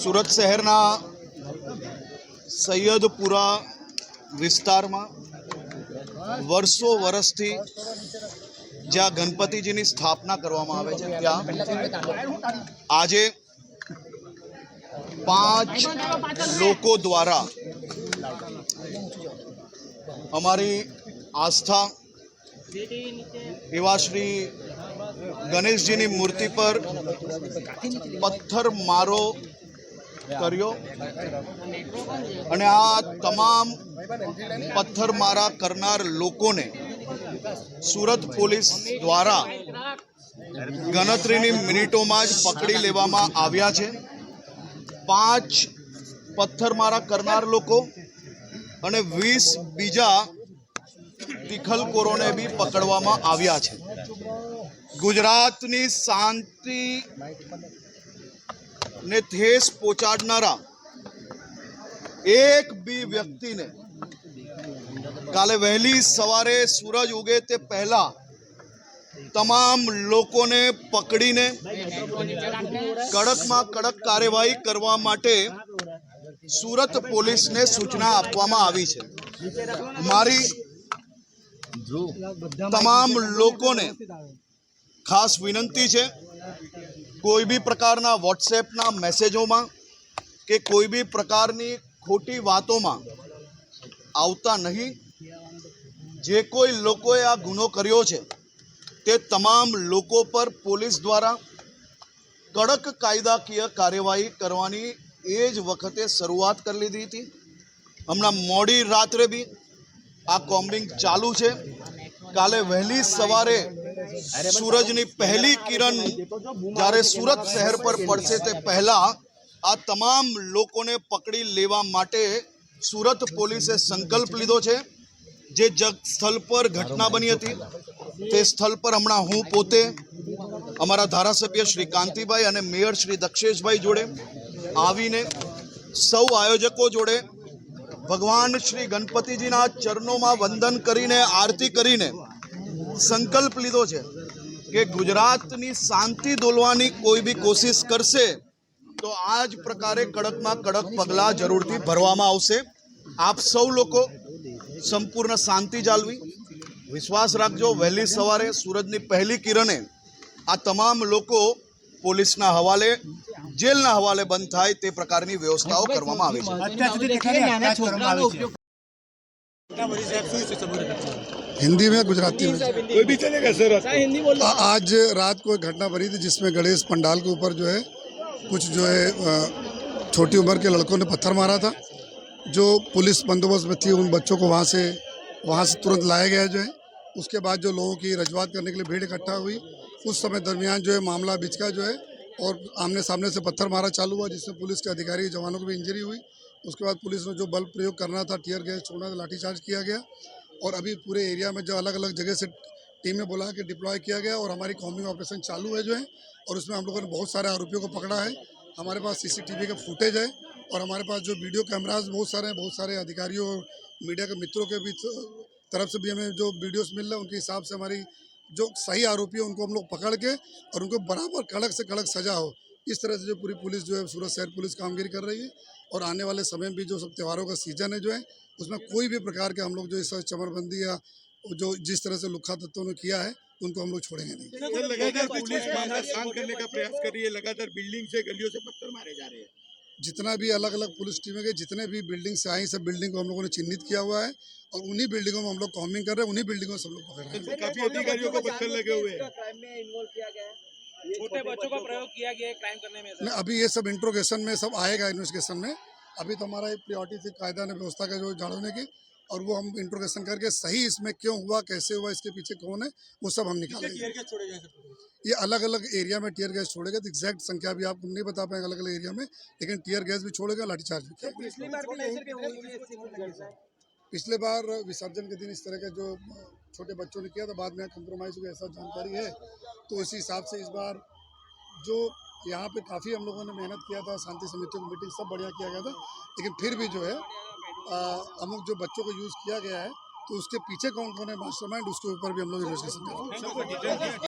સુરત શહેરના સૈયદપુરા વિસ્તારમાં વર્ષો વર્ષથી જ્યાં ગણપતિજીની સ્થાપના કરવામાં આવે છે, ત્યાં આજે પાંચ લોકો દ્વારા અમારી આસ્થા એવા શ્રી ગણેશજીની મૂર્તિ પર પથ્થર મારો કર્યો. અને આ તમામ પથ્થરમારા કરનાર લોકોને સુરત પોલીસ દ્વારા ગણતરીની મિનિટોમાં જ પકડી લેવામાં આવ્યા છે. પાંચ પથ્થરમારા કરનાર લોકો અને વીસ બીજા તિખલકોરોને બી પકડવામાં આવ્યા છે. ગુજરાતની શાંતિ ને ઠેસ પહોંચાડનારા એક બી વ્યક્તિને કાલે વહેલી સવારે સૂરજ ઉગે તે પહેલા તમામ લોકોને પકડીને કડકમાં કડક કાર્યવાહી કરવા માટે સુરત પોલીસને સૂચના આપવામાં આવી છે. મારી તમામ લોકોને ખાસ વિનંતી છે, કોઈ બી પ્રકારના વોટ્સએપના મેસેજોમાં કે કોઈ બી પ્રકારની ખોટી વાતોમાં આવતા નહીં. જે કોઈ લોકોએ આ ગુનો કર્યો છે, તે તમામ લોકો પર પોલીસ દ્વારા કડક કાયદાકીય કાર્યવાહી કરવાની એ જ વખતે શરૂઆત કરી લીધી હતી. હમણાં મોડી રાત્રે બી આ કોમ્બિંગ ચાલુ છે. કાલે વહેલી સવારે સૂરજની પહેલી કિરણ જ્યારે સુરત શહેર પર પડશે તે પહેલા આ તમામ લોકોને પકડી લેવા માટે સુરત પોલીસે સંકલ્પ લીધો છે. જે જગ સ્થળ પર ઘટના બની હતી તે સ્થળ પર હમણાં હું પોતે અમારા ધારાસભ્ય શ્રી કાંતિભાઈ અને મેયર શ્રી દક્ષેશભાઈ જોડે આવીને સૌ આયોજકો જોડે ભગવાન શ્રી ગણપતિજીના ચરણોમાં વંદન કરીને આરતી કરીને સંકલ્પ લીધો છે કે ગુજરાતની શાંતિ દોલવાની કોઈ બી કોશિશ કરશે, તો આ જ પ્રકારે કડકમાં કડક પગલાં જરૂરથી ભરવામાં આવશે. આપ સૌ લોકો સંપૂર્ણ શાંતિ જાળવી. વિશ્વાસ રાખજો, વહેલી સવારે સૂરજની પહેલી કિરણે આ તમામ લોકો પોલીસના હવાલે, જેલના હવાલે બંધ થાય તે પ્રકારની વ્યવસ્થાઓ કરવામાં આવી છે. हिंदी में गुजराती में। कोई भी चलेगा सर। आ- आज रात को एक घटना बनी थी जिसमें गणेश पंडाल के ऊपर जो है कुछ जो है छोटी उम्र के लड़कों ने पत्थर मारा था। जो पुलिस बंदोबस्त में थी उन बच्चों को वहाँ से वहाँ से तुरंत लाया गया जो है। उसके बाद जो लोगों की रजवात करने के लिए भीड़ इकट्ठा हुई। उस समय दरमियान जो है मामला बिचका जो है और आमने सामने से पत्थर मारा चालू हुआ जिसमें पुलिस के अधिकारी जवानों को भी इंजरी हुई। उसके बाद पुलिस ने जो बल प्रयोग करना था, टीयर गैस छोड़ना था, लाठीचार्ज किया गया और अभी पूरे एरिया में जो अलग अलग जगह से टीमें बुला के डिप्लॉय किया गया और हमारी कॉम्बिंग ऑपरेशन चालू है जो है और उसमें हम लोगों ने बहुत सारे आरोपियों को पकड़ा है। हमारे पास सीसीटीवी का फुटेज है और हमारे पास जो वीडियो कैमराज बहुत सारे हैं, बहुत सारे अधिकारियों और मीडिया के मित्रों के भी तरफ़ से भी हमें जो वीडियोस मिल रहे हैं, उनके हिसाब से हमारी जो सही आरोपी है, उनको हम लोग पकड़ के और उनको बराबर कड़क से कड़क सजा हो। इस तरह से जो पूरी पुलिस जो है सूरत शहर पुलिस कामगिरी कर रही है और आने वाले समय में भी जो सब त्योहारों का सीज़न है जो है उसमें कोई भी प्रकार के हम लोग जो इस चमरबंदी या जो जिस तरह से लुखा तत्वों ने किया है उनको हम लोग छोड़ेंगे नहीं। लगातार पुलिस शांत करने का प्रयास कर रही है लगातार बिल्डिंग से गलियों से पत्थर मारे जा रहे हैं। जितना भी अलग अलग पुलिस टीमें के जितने भी बिल्डिंग से आई सब बिल्डिंग को हम लोगों ने चिन्हित किया हुआ है और उन्हीं बिल्डिंगों में हम लोग कॉम्बिंग कर रहे हैं उन्हीं बिल्डिंगों में सब लोग पकड़ रहे हैं। काफ़ी अधिकारियों को पत्थर लगे हुए हैं। छोटे बच्चों का प्रयोग किया गया है क्राइम करने में नहीं अभी ये सब इंट्रोगेशन में सब आएगा इन्वेस्टिगेशन में। अभी तो हमारा एक प्रियोरिटी थी कायदा ने व्यवस्था का जो जाड़ने की और वो हम इंट्रोगेशन करके सही इसमें क्यों हुआ कैसे हुआ इसके पीछे कौन है वो सब हम निकालेंगे। ये अलग अलग एरिया में टीयर गैस छोड़ेगा तो एग्जैक्ट संख्या भी आप नहीं बता पाएँगे अलग अलग एरिया में लेकिन टीयर गैस भी छोड़ेगा लाठीचार्ज भी। पिछले बार विसर्जन के दिन इस तरह का जो छोटे बच्चों ने किया था बाद में कंप्रोमाइज़ हुआ ऐसा जानकारी है। तो इसी हिसाब से इस बार जो यहाँ पे काफ़ी हम लोगों ने मेहनत किया था, शांति समितियों की मीटिंग सब बढ़िया किया गया था, लेकिन फिर भी जो है अमुक जो बच्चों को यूज़ किया गया है तो उसके पीछे कौन कौन है मास्टरमाइंड उसके ऊपर भी हम लोग इन्वेस्टिगेशन